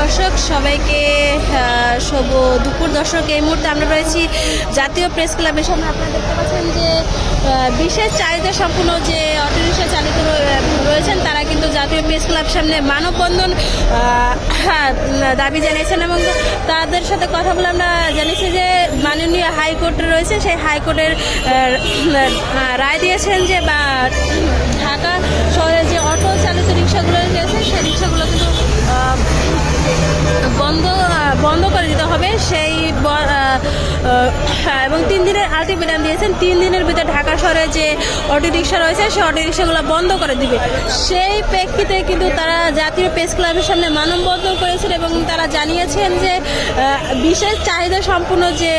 দর্শক সবাইকে শুভ দুপুর। দর্শক এই মুহূর্তে আমরা রয়েছি জাতীয় প্রেস ক্লাবের সামনে। আপনারা দেখতে পাচ্ছেন যে বিশেষ চাহিদা সম্পূর্ণ যে অটোরিক্সা চালিত রয়েছেন তারা কিন্তু জাতীয় প্রেস ক্লাব সামনে মানববন্ধন হ্যাঁ, দাবি জানিয়েছেন এবং তাদের সাথে কথা বলে আমরা জানিয়েছি যে মাননীয় হাইকোর্ট রয়েছে। সেই হাইকোর্টের রায় দিয়েছেন যে বা বন্ধ বন্ধ করে দিতে হবে। সেই এবং তিন দিনের আলটিমেটাম দিয়েছেন। তিন দিনের ভিতরে ঢাকা শহরে যে অটো রিক্সা রয়েছে, সেই অটো রিক্সাগুলো বন্ধ করে দিবে। সেই প্রেক্ষিতে কিন্তু তারা জাতীয় প্রেস ক্লাবের সামনে মানববন্ধন করেছেন এবং তারা জানিয়েছেন যে বিশেষ চাহিদা সম্পূর্ণ যে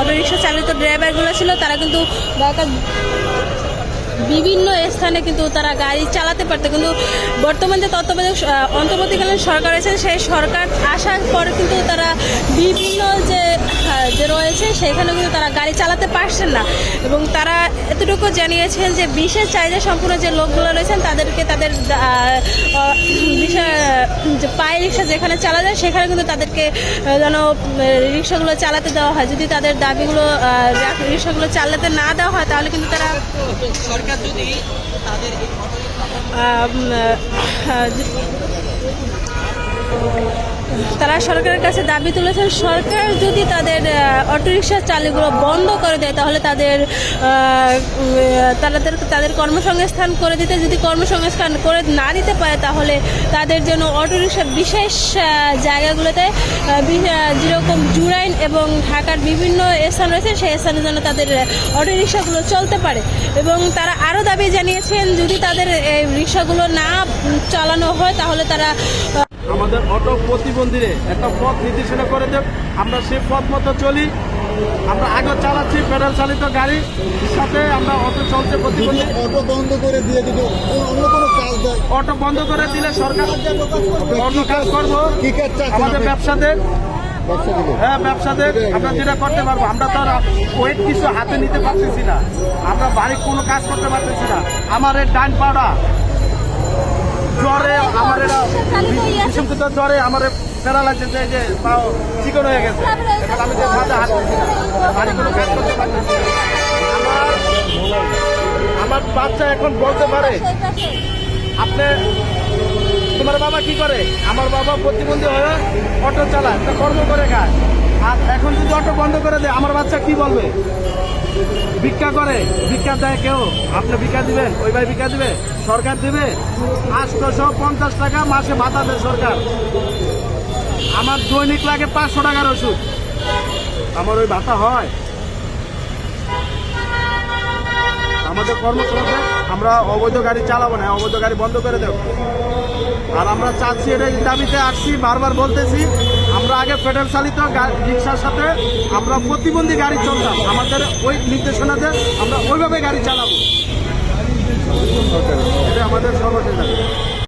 অটো রিক্সা চালিত ড্রাইভারগুলো ছিল, তারা কিন্তু ঢাকা বিভিন্ন স্থানে কিন্তু তারা গাড়ি চালাতে পারতো। কিন্তু বর্তমান যে তত্ত্বাবধায়ক অন্তর্বর্তীকালীন সরকার রয়েছেন সেই সরকার আসার পর কিন্তু তারা বিভিন্ন যে রয়েছে সেখানে কিন্তু তারা গাড়ি চালাতে পারছেন না। এবং তারা এতটুকু জানিয়েছেন যে বিশেষ চাহিদা সম্পূর্ণ যে লোকগুলো রয়েছেন তাদেরকে তাদের যে পায়ে রিক্সা যেখানে চালা যায় সেখানে কিন্তু তাদেরকে যেন রিক্সাগুলো চালাতে দেওয়া হয়। যদি তাদের দাবিগুলো রিক্সাগুলো চালাতে না দেওয়া হয় তাহলে কিন্তু তারা সরকার যদি তাদের তারা সরকারের কাছে দাবি তুলেছেন, সরকার যদি তাদের অটোরিকশা চালুগুলো বন্ধ করে দেয়, তাহলে তাদের তাদের তাদের কর্মসংস্থান করে দিতে, যদি কর্মসংস্থান করে না দিতে পারে, তাহলে তাদের জন্য অটোরিকশা বিশেষ জায়গাগুলোতে যেরকম জুরাইন এবং ঢাকার বিভিন্ন স্থান রয়েছে, সেই স্থানে যেন তাদের অটোরিকশাগুলো চলতে পারে। এবং তারা আরও দাবি জানিয়েছেন, যদি তাদের এই রিক্সাগুলো না চালানো হয়, তাহলে তারা আমাদের অটো প্রতিবন্ধীরে একটা পথ নির্দেশনা করে দেব। আমরা সেই পথ মতো চলি। আমরা আগে চালাচ্ছি পেডাল চালিত গাড়ি। সাথে আমরা অটো চলছে প্রতিবন্ধী অটো বন্ধ করে দিয়ে যদি অন্য- কোনো কাজ দেয় অটো বন্ধ করে দিলে সরকার অন্য কাজ করব। আমাদের? ব্যবসাদের হ্যাঁ ব্যবসাদের আমরা যেটা করতে পারব আমরা তো ওয়েট কিছু হাতে নিতে পারতেছি না। আমরা বাড়ির কোনো কাজ করতে পারতেছি না। আমার এই ডান পাড়া জ্বরে আমার এটা বিষমকৃত জ্বরে আমার প্যারালাইসিস লাগছে যে পাও চিকন হয়ে গেছে। এখন আমি যে মাথা হাত বাড়ি কোনো কাজ করতে পারতেছি আমার আমার বাচ্চা এখন বলতে পারে, আপনি তোমার বাবা কি করে? আমার বাবা প্রতিবন্ধী হয়ে অটো চালায় কর্ম করে খায়। আর অটো বন্ধ করে দেয় আমার বাচ্চা কি বলবে? ভিক্ষা করে, ভিক্ষা দেয় কেউ? আপনি ভিক্ষা দিবেন? ওই ভাই ভিক্ষা দিবে? সরকার দিবে? আটশোশো পঞ্চাশ টাকা, মাসে ভাতা দেয় সরকার। আমার দৈনিক লাগে পাঁচশো টাকার ওষুধ। আমার ওই ভাতা হয়। আমাদের কর্মসংস্থান আমরা অবৈধ গাড়ি চালাবো না, অবৈধ গাড়ি বন্ধ করে দেবো। আর আমরা চাচ্ছি এটা দাবিতে আসছি, বারবার বলতেছি আমরা আগে পেট্রোল চালিত রিক্সার সাথে আমরা প্রতিবন্ধী গাড়ি চলতাম। আমাদের ওই নির্দেশনাতে আমরা ওইভাবে গাড়ি চালাবো। এটা আমাদের সর্বশেষ